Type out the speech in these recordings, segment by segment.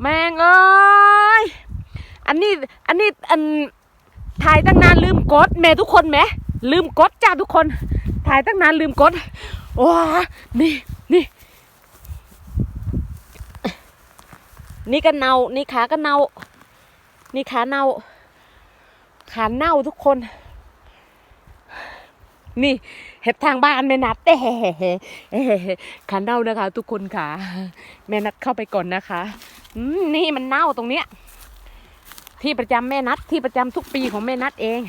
แม่งเอ้ย อันนี้ อันนี้ อัน ถ่ายตั้งนานลืมกดแม่ทุกคนไหม ลืมกดจ้าทุกคน ถ่ายตั้งนานลืมกดว้านี่ นี่ นี่ก็เนานี่ขาก็เนานี่ขาเนาขาเน่าทุกคน นี่เห็ดทางบ้านแม่นัดแต่ขาเน่านะคะ ทุกคนค่ะ แม่นัดเข้าไปก่อนนะคะ นี่มันเน่าตรงเนี้ย ที่ประจำแม่นัดที่ประจำทุกปีของแม่นัดเอง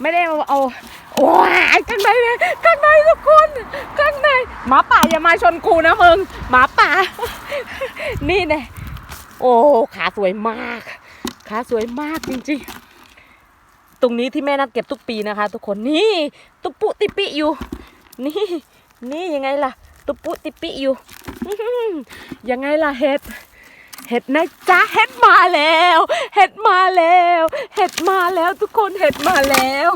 ไม่ได้เอาเอาว้ายข้างในเลยข้างในทุกคนข้างในหมาป่าอย่ามาชนกูนะมึงหมาป่า นี่เนี่ยโอ้ขาสวยมาก ขาสวยมากจริงๆ ตรงนี้ที่แม่นัดเก็บทุกปีนะคะ ทุกคนนี่ตุปุติปิอยู่ นี่ นี่ยังไงล่ะ ตุปุติปิอยู่ยังไงล่ะเห็ด เห็ดนะจ๊ะเห็ดมาแล้ว เห็ดมาแล้ว เห็ดมาแล้วทุกคนเห็ดมาแล้ว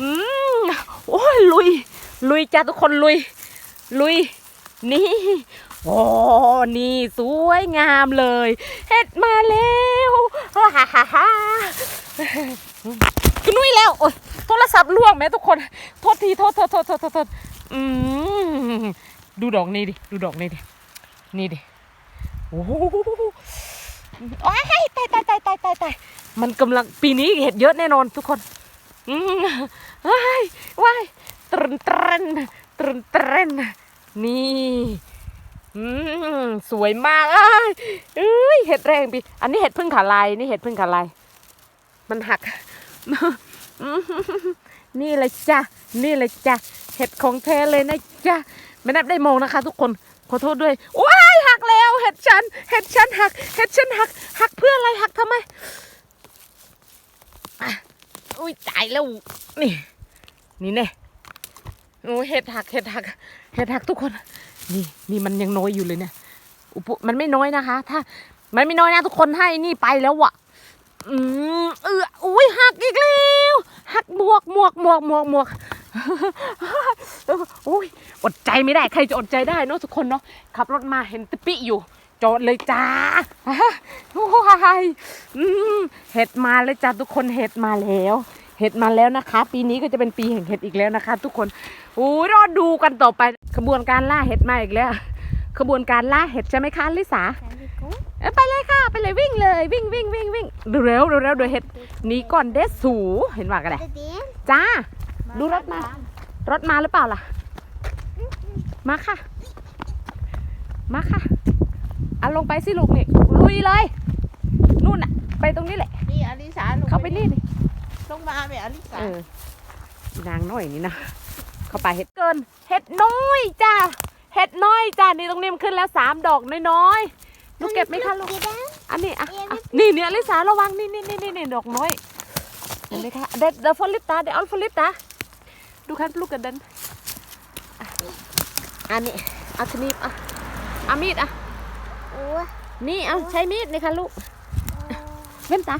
อืมโอ้ยลุย ลุยจ้าทุกคนลุย ลุย นี่ โอ้นี่สวยงามเลย เห็ดมาแล้วฮ่าฮ่าฮ่าฮ่ากินนุ้ยแล้วโอ้ยโทรศัพท์ล่วงแม่ทุกคน โทษทีโทษโทษโทษโทษโทษโทษอืมดูดอกนี้ดิ ดูดอกนี้ดิ นี่ดิ โอ้โหโอ้ยตายตายตายตายตายตายมันกำลังปีนี้เห็ดเยอะแน่นอนทุกคนอืมว้ายว้ายตรนตรนตรนตรนนี่อืมสวยมากเอ้ยเอ้ยเห็ดแรงปีอันนี้เห็ดพึ่งขาลายนี่เห็ดพึ่งขาลายมันหัก นี่เลยจ้ะนี่เลยจ้ะเห็ดของแท้เลยนะจ้ะไม่นับได้มองนะคะ ทุกคน ขอโทษด้วยว้ายหักแล้วเห็ดฉันเห็ดฉันหักเห็ดฉันหักหักเพื่ออะไรหักทำไมอุ้ยตายแล้วนี่ นี่แน่โอ้เห็ดหักเห็ดหักเห็ดหักทุกคน นี่นี่มันยังน้อยอยู่เลยเนี่ยอุปมันไม่น้อยนะคะ ถ้า มันไม่น้อยนะทุกคนให้นี่ไปแล้วอะอืมเอออุ้ยหักอีกแล้วหักหมวกหมวกหมวกหมวกหมวก อุ้ยอดใจไม่ได้ใครจะอดใจได้เนอะทุกคนเนาะขับรถมาเห็นตะปิอยู่จอดเลยจ้าโอ้ยอืมเห็ดมาแล้วจ้าทุกคนเห็ดมาแล้ว เห็ดมาแล้วนะคะ ปีนี้ก็จะเป็นปีแห่งเห็ดอีกแล้วนะคะ ทุกคนโอ้ยรอดูกันต่อไปขบวนการล่าเห็ดมาอีกแล้วขบวนการล่าเห็ดใช่ไหมคะลิสา Can we go? เอ้ยไปเลยค่ะไปเลยวิ่งเลยวิ่งวิ่งวิ่งวิ่งเร็วเร็วเร็วเดี๋ยวเห็ดหนีก่อนเดสสูเห็นว่ากันเลย The dance? จ้า ดูรถมา รถมาหรือเปล่าล่ะ มาค่ะ มาค่ะเอาลงไปสิลูกนี่ ลุยเลย นู่นน่ะ ไปตรงนี้แหละ นี่อลิสาลงเข้าไปนี่ดิลงมาแม่อลิสาเออนางน้อยนี่นะ เข้าไปเห็ดเกิน เห็ดน้อยจ้า เห็ดน้อยจ้า นี่ตรงนี้มันขึ้นแล้วสามดอกน้อยๆ ลูกเก็บไหมคะลูก อันนี้อะอะนี่เนี่ยลิสาระวังนี่นี่นี่นี่นี่ดอกน้อยเห็นไหมคะเด็ดเดฟอลิปตาเดอัลฟอลิปตา ดูคันปลูกกันดันอะอันนี้เอาชนิดอะเอามีดอะ Oh. นี่เอาใช้มีดนี่ค่ะลูกเว้นตา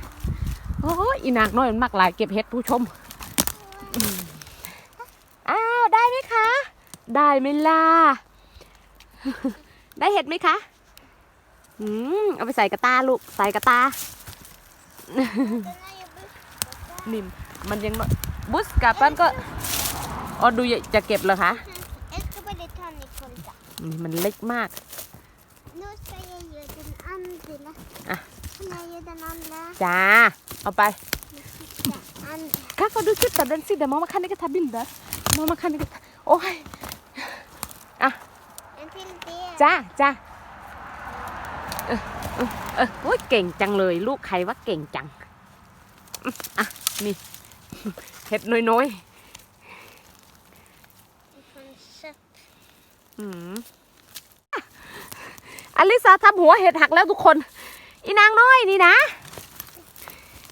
โอ้ยอีนางน้อยมันมักหลายเก็บเห็ดผู้ชมอืมอ้าวได้ไหมคะ ได้ไหมล่ะได้เห็ดไหมคะอืมเอาไปใส่กระตาลูกใส่กระตานิ่มมันยังน้อยบุสกับปั้นก็ อ๋อดูจะเก็บเหรอคะ Jag ska bara ta en kolla. อืมมันเล็กมาก Nu ska jag göra den andra. Ah. Kan jag göra den andra? จ้าเอาไป Andra. ค่ะเขาดูชุดตัดเดนสิเดี๋ยวมองมาคันนี้ก็ทำบินเด้อมองมาคันนี้ก็ทำโอ้ย En till det. จ้าจ้าเออเออเออโอ้ยเก่งจังเลยลูกใครว่าเก่งจังอืมอะนี่เห็ดน้อย Från kött. ๆ อืมอลิซาทำหัวเห็ดหักแล้วทุกคน อีนางน้อยนี่นะ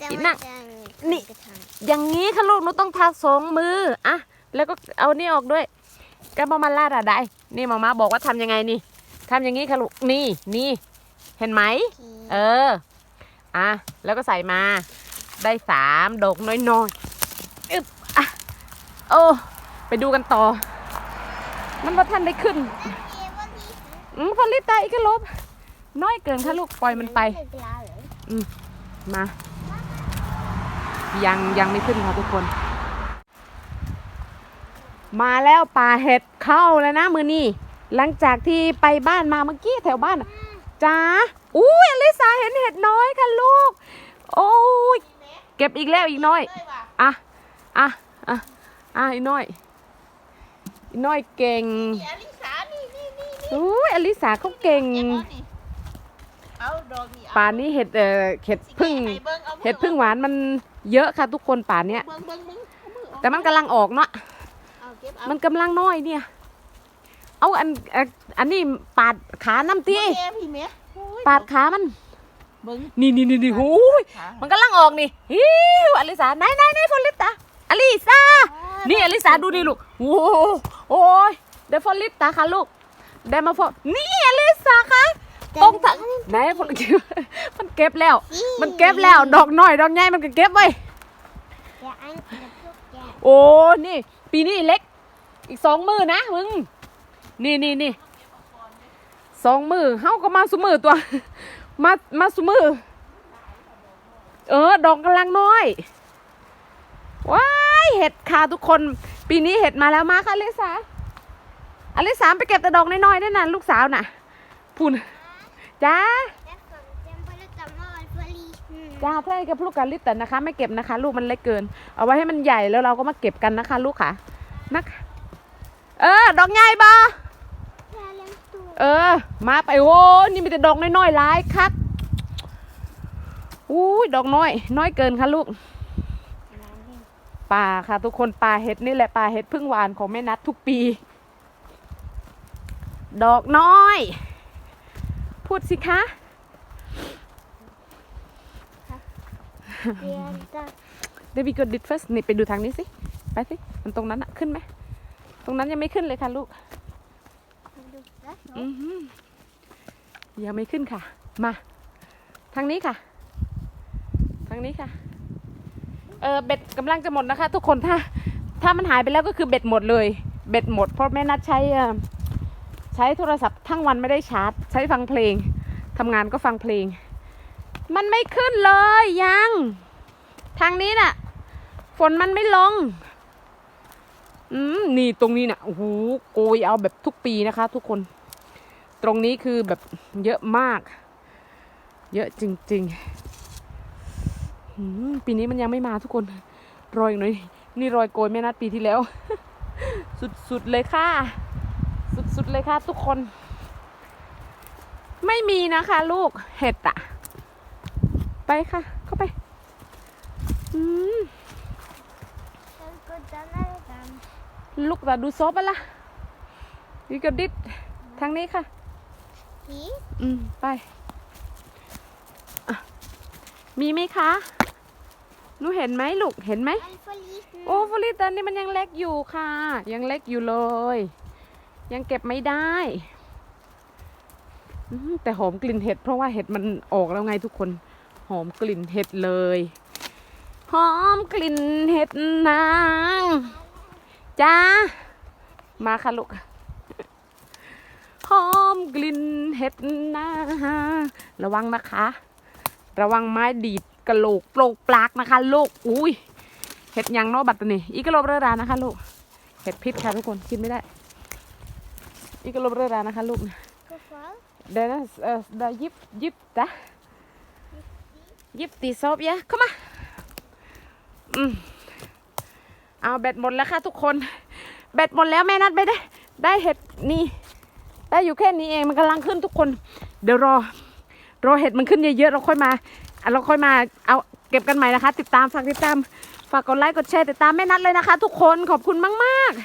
Den Innan. var den Ni- kuketand. อย่างนี้ค่ะลูกหนูต้องทาสองมืออะแล้วก็เอานี่ออกด้วยก็มามาลาดอะได้ นี่มามาบอกว่าทำยังไงนี่ทำอย่างนี้ค่ะลูก นี่ นี่ เห็นไหม เออ อะ แล้วก็ใส่มา ได้สามดอกน้อยๆ อึบอะ โอ้ ไปดูกันต่อ มันว่าท่านได้ขึ้น Den var liten. อืมพอลิตาอีกก็ลบ น้อยเกินค่ะลูกปล่อยมันไปเวลาเหรอมา ยังยังไม่ขึ้นค่ะทุกคน มาแล้วป่าเห็ดเข้าแล้วนะมือนี่หลังจากที่ไปบ้านมาเมื่อกี้แถวบ้านอะจ้าอุ้ยอลิสาเห็นเห็ดน้อยค่ะลูก โอ้ยเก็บอีกแล้วอีกน้อย อะ อะ อะ อะอีกน้อยอีก น้อยเก่งอลิสานี่นี่นี่อุ้ยอลิสาเขาเก่งเอาดอกนี่ป่านนี้เห็ดเอ่อเห็ดพึ่งเห็ดพึ่งหวานมันเยอะค่ะทุกคนป่านเนี้ย เบิ่งเบิ่งเบิ่งเอามือออกแต่มันกำลังออกเนาะ เอาเก็บเอามันกำลังน้อยเนี่ย เอาอันอันอันนี้ปาดขาน้ำตีแกพี่เมียโอ้ยปาดขามัน เบิ่งนี่นี่นี่นี่หูยขามันกำลังออกนี่ฮิวอลิสาไหนไหนไหนฟอลิตาอลิสา นี่อลิสาดูดิลูกโอ้โห โอ้ยเดฟอลิตาค่ะลูกเดมาฟอนี่อลิสาค่ะตรงทางไหนฟอลิตมันเก็บแล้ว มันเก็บแล้ว ดอกน้อยดอกใหญ่มันก็เก็บไว้เดี๋ยวอันเดี๋ยวพวกแกโอ้นี่ ปีนี้เล็ก อีกสองมือนะมึงนี่นี่นี่สองมือเฮาก็มาสุมือตัว มามาสุมือ เออ ดอกกำลังน้อยว้าย เห็ดค่ะทุกคน ปีนี้เห็ดมาแล้วมาค่ะอลิสาอลิสาไปเก็บแต่ดอกน้อยๆได้วยนะลูกสาวน่ะพูนจ้าแล้วส่วนเต็มไปแล้วจำว่าฟรีอืมจ้าถ้ากับลูกกันลิตแต่นะคะ ไม่เก็บนะคะ ลูกมันเล็กเกิน เอาไว้ให้มันใหญ่แล้วเราก็มาเก็บกันนะคะ ลูกค่ะนะคะเออ ดอกใหญ่บ่เลี้ยงตัวเออ มาไปโอ้นี่มีแต่ดอกน้อยๆหลายคักอุ้ยดอกน้อย น้อยเกินค่ะลูก ป่าค่ะ ทุกคนป่าเห็ดนี่แหละป่าเห็ดพึ่งหวานของแม่นัดทุกปี ดอกน้อย พูดสิคะเรียนจะเดวิกดดิ first นี่ไปดูทางนี้สิ ไปสิ มันตรงนั้นอะขึ้นไหม ตรงนั้นยังไม่ขึ้นเลยค่ะลูกดูนะอือหือยังไม่ขึ้นค่ะ มา ทางนี้ค่ะ ทางนี้ค่ะเออเบ็ดกำลังจะหมดนะคะ ทุกคนถ้า ถ้ามันหายไปแล้วก็คือเบ็ดหมดเลย เบ็ดหมด เพราะแม่นัดใช้ใช้โทรศัพท์ทั้งวันไม่ได้ชาร์จ ใช้ฟังเพลงทำงานก็ฟังเพลง มันไม่ขึ้นเลยยัง ทางนี้น่ะ ฝนมันไม่ลง อืมนี่ตรงนี้น่ะโอ้โหโกยเอาแบบทุกปีนะคะ ทุกคน ตรงนี้คือแบบเยอะมาก เยอะจริง ๆ ปีนี้มันยังไม่มาทุกคน รอยหน่อย นี่รอยโกยแม่นัดปีที่แล้ว สุดๆเลยค่ะ สุดๆเลยค่ะ ทุกคน ไม่มีนะคะ ลูกเห็ดอะไปค่ะ เข้าไป อืมฉันก็จะเล่นกันลูกแต่ดูซอฟไปละวิกดิดทางนี้ค่ะผีอืม ไปอะมีไหมคะ หนูเห็นไหมลูก เห็นไหม อันฟรีโอ้ฟลิตอนนี้มันยังเล็กอยู่ค่ะ ยังเล็กอยู่เลย ยังเก็บไม่ได้อืมแต่หอมกลิ่นเห็ด เพราะว่าเห็ดมันออกแล้วไงทุกคน หอมกลิ่นเห็ดเลย หอมกลิ่นเห็ดนางจ้ามาค่ะลูก หอมกลิ่นเห็ดนางระวังนะคะ ระวังไม้ดีด กระโหลกโปลกปลากนะคะลูกอุ้ยเห็ดยังนาะบัตรนี่อีกระโหลบเรือรานะคะลูกเห็ดพิษค่ะทุกคนกินไม่ได้ อีกระโหลบเรือรานะคะลูกเดี๋ยวนะเออเดี๋ยวยิบยิบจ้ะยิบตีซอบยะเข้ามาอืมเอาแบตหมดแล้วค่ะทุกคน แบตหมดแล้วแม่นัดไม่ได้ ได้เห็ดนี่ได้อยู่แค่นี้เองมันกำลังขึ้นทุกคน เดี๋ยวรอรอเห็ดมันขึ้นเยอะๆเราค่อยมา เราค่อยมาเอาเก็บกันใหม่นะคะ ติดตามฝากติดตามฝากกดไลค์กดแชร์ติดตามแม่นัดเลยนะคะ ทุกคนขอบคุณมาก ๆ